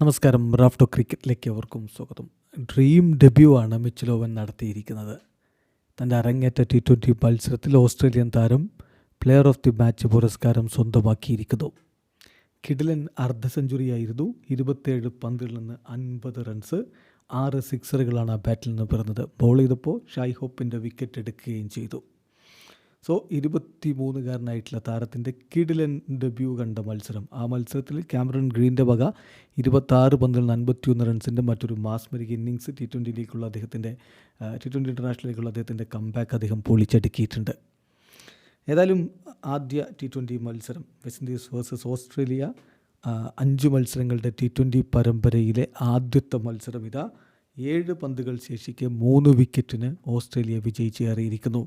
നമസ്കാരം റാഫ്റ്റോ ക്രിക്കറ്റിലേക്ക് അവർക്കും സ്വാഗതം. ഡ്രീം ഡെബ്യൂ ആണ് മിച്ചിലോവൻ നടത്തിയിരിക്കുന്നത്. തന്റെ അരങ്ങേറ്റ ടി ട്വന്റി മത്സരത്തിൽ ഓസ്ട്രേലിയൻ താരം പ്ലെയർ ഓഫ് ദി മാച്ച് പുരസ്കാരം സ്വന്തമാക്കിയിരിക്കുന്നു. കിഡിലൻ അർദ്ധ സെഞ്ചുറിയായിരുന്നു ഇരുപത്തേഴ് പന്തിൽ നിന്ന് അൻപത് റൺസ് ആറ് സിക്സറുകളാണ് ആ ബാറ്റിൽ നിന്ന് പിറന്നത്. ബോൾ ചെയ്തപ്പോൾ ഷായ് ഹോപ്പിന്റെ വിക്കറ്റ് എടുക്കുകയും ചെയ്തു. സോ ഇരുപത്തി മൂന്നുകാരനായിട്ടുള്ള താരത്തിന്റെ കിഡിലൻ ഡെബ്യൂ കണ്ട മത്സരം. ആ മത്സരത്തിൽ ക്യാമറൺ ഗ്രീന്റെ വക ഇരുപത്താറ് പന്തിൽ നിന്ന് അൻപത്തിയൊന്ന് റൺസിന്റെ മറ്റൊരു മാസ്മരിക ഇന്നിങ്സ് ടി ട്വന്റിയിലേക്കുള്ള അദ്ദേഹത്തിന്റെ ടി ട്വന്റി ഇന്റർനാഷണലിലേക്കുള്ള അദ്ദേഹത്തിന്റെ കംബാക്ക് അദ്ദേഹം പൊളിച്ചടുക്കിയിട്ടുണ്ട്. ഏതായാലും ആദ്യ ടി ട്വന്റി മത്സരം വെസ്റ്റ് ഇൻഡീസ് വേഴ്സസ് ഓസ്ട്രേലിയ അഞ്ച് മത്സരങ്ങളുടെ ടി ട്വന്റി പരമ്പരയിലെ ആദ്യത്തെ മത്സരം ഇതാ. ഏഴ് പന്തുകൾ ശേഷിക്കെ മൂന്ന് വിക്കറ്റിന് ഓസ്ട്രേലിയ വിജയിച്ചേറിയിരിക്കുന്നു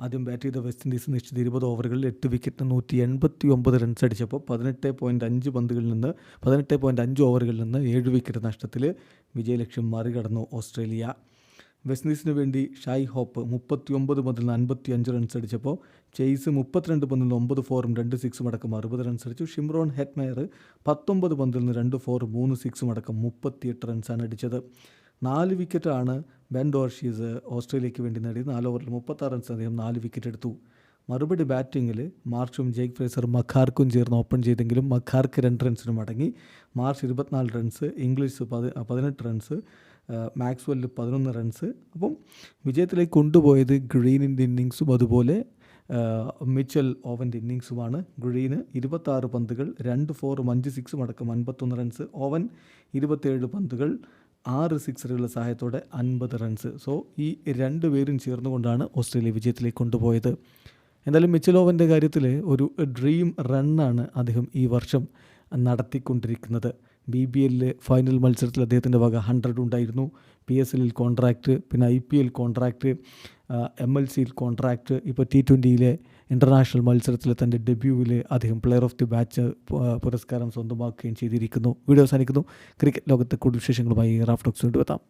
ആദ്യം ബാറ്റ് ചെയ്ത വെസ്റ്റ് ഇൻഡീസ് നിശ്ചിത ഇരുപത് ഓവറുകളിൽ എട്ട് വിക്കറ്റിന് നൂറ്റി എൺപത്തി ഒമ്പത് റൺസ് അടിച്ചപ്പോൾ പതിനെട്ട് പോയിന്റ് അഞ്ച് പന്തുകളിൽ നിന്ന് പതിനെട്ട് പോയിന്റ് അഞ്ച് ഓവറുകളിൽ നിന്ന് ഏഴ് വിക്കറ്റ് നഷ്ടത്തിൽ വിജയലക്ഷ്യം മറികടന്നു ഓസ്ട്രേലിയ. വെസ്റ്റ് ഇൻഡീസിന് വേണ്ടി ഷായ് ഹോപ്പ് മുപ്പത്തി ഒമ്പത് പന്തിൽ അൻപത്തി അഞ്ച് റൺസ് അടിച്ചപ്പോൾ ചെയ്സ് മുപ്പത്തിരണ്ട് പന്തിൽ നിന്ന് ഒമ്പത് ഫോറും രണ്ട് സിക്സും അടക്കം അറുപത് റൺസ് അടിച്ചു. ഷിംറോൺ ഹെറ്റ്മെയർ പത്തൊമ്പത് പന്തിൽ നിന്ന് രണ്ട് ഫോറും മൂന്ന് സിക്സും അടക്കം മുപ്പത്തിയെട്ട് റൺസാണ് അടിച്ചത്. നാല് വിക്കറ്റാണ് ബെൻ ഡോർഷീസ് ഓസ്ട്രേലിയയ്ക്ക് വേണ്ടി നേടി നാല് ഓവറിൽ മുപ്പത്താറ് റൺസ് അദ്ദേഹം നാല് വിക്കറ്റ് എടുത്തു. മറുപടി ബാറ്റിങ്ങിൽ മാർച്ചും ജെയ്ക്ക് ഫ്രേസർ മഖാർക്കും ചേർന്ന് ഓപ്പൺ ചെയ്തെങ്കിലും മഖാർക്ക് രണ്ട് റൺസിന് മടങ്ങി മാർച്ച് ഇരുപത്തിനാല് റൺസ് ഇംഗ്ലീഷ് പതി പതിനെട്ട് റൺസ് മാക്സ്വെല്ലിൽ പതിനൊന്ന് റൺസ്. അപ്പം വിജയത്തിലേക്ക് കൊണ്ടുപോയത് ഗ്രീനിന്റെ ഇന്നിങ്സും അതുപോലെ മിച്ചൽ ഓവന്റെ ഇന്നിങ്സുമാണ്. ഗ്രീന് ഇരുപത്താറ് പന്തുകൾ രണ്ട് ഫോറും അഞ്ച് സിക്സും അടക്കം അൻപത്തൊന്ന് റൺസ്. ഓവൻ ഇരുപത്തേഴ് പന്തുകൾ ആറ് സിക്സറുകളുടെ സഹായത്തോടെ അൻപത് റൺസ്. സോ ഈ രണ്ട് പേരും ചേർന്നുകൊണ്ടാണ് ഓസ്ട്രേലിയ വിജയത്തിലേക്ക് കൊണ്ടുപോയത്. എന്തായാലും മിച്ചലോവന്റെ കാര്യത്തിൽ ഒരു ഡ്രീം റണ്ണാണ് അദ്ദേഹം ഈ വർഷം നടത്തിക്കൊണ്ടിരിക്കുന്നത്. ബി ബി എല്ലിലെ ഫൈനൽ മത്സരത്തിൽ അദ്ദേഹത്തിന്റെ വക ഹൺഡ്രഡ് ഉണ്ടായിരുന്നു. പി എസ് എല്ലിൽ കോൺട്രാക്റ്റ് പിന്നെ I P L contract M L സിയിൽ കോൺട്രാക്റ്റ് ഇപ്പോൾ ടി ട്വന്റിയിലെ ഇന്റർനാഷണൽ മത്സരത്തിലെ തന്റെ ഡെബ്യൂവിൽ അദ്ദേഹം പ്ലെയർ ഓഫ് ദി മാച്ച് പുരസ്കാരം സ്വന്തമാക്കുകയും ചെയ്തിരിക്കുന്നു. വീഡിയോ അവസാനിക്കുന്നു. ക്രിക്കറ്റ് ലോകത്തെ കൂടുതൽ വിശേഷങ്ങളുമായി റാഫ്റ്റോക്സ് കൊണ്ടുവെത്താം